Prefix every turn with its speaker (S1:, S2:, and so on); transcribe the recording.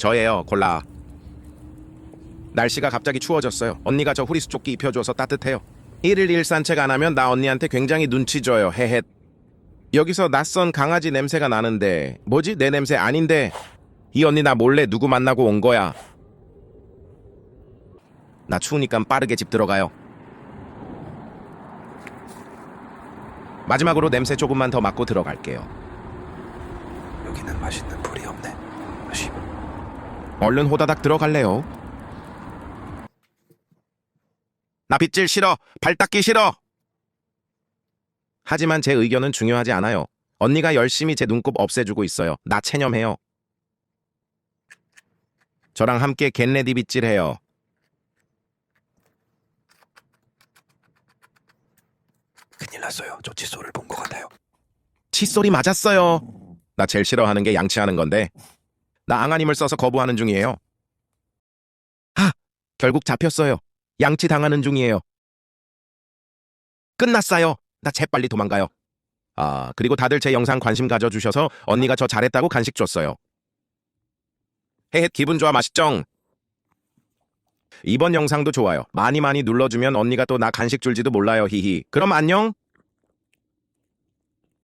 S1: 저예요 콜라. 날씨가 갑자기 추워졌어요. 언니가 저 후리스 조끼 입혀줘서 따뜻해요. 일일 일 산책 안 하면 나 언니한테 굉장히 눈치 줘요. 헤헷. 여기서 낯선 강아지 냄새가 나는데 뭐지? 내 냄새 아닌데. 이 언니 나 몰래 누구 만나고 온 거야. 나 추우니까 빠르게 집 들어가요. 마지막으로 냄새 조금만 더 맡고 들어갈게요.
S2: 여기는 맛있는 불이 없네. 씨,
S1: 얼른 호다닥 들어갈래요. 나 빗질 싫어. 발 닦기 싫어. 하지만 제 의견은 중요하지 않아요. 언니가 열심히 제 눈곱 없애주고 있어요. 나 체념해요. 저랑 함께 겟레디 빗질해요.
S2: 큰일 났어요. 저 칫솔을 본 것 같아요.
S1: 칫솔이 맞았어요. 나 제일 싫어하는 게 양치하는 건데. 나 앙아님을 써서 거부하는 중이에요. 아, 결국 잡혔어요. 양치 당하는 중이에요. 끝났어요. 나 재빨리 도망가요. 아, 그리고 다들 제 영상 관심 가져주셔서 언니가 저 잘했다고 간식 줬어요. 헤헷 기분 좋아 맛있쩡. 이번 영상도 좋아요. 많이 많이 눌러주면 언니가 또 나 간식 줄지도 몰라요. 히히. 그럼 안녕.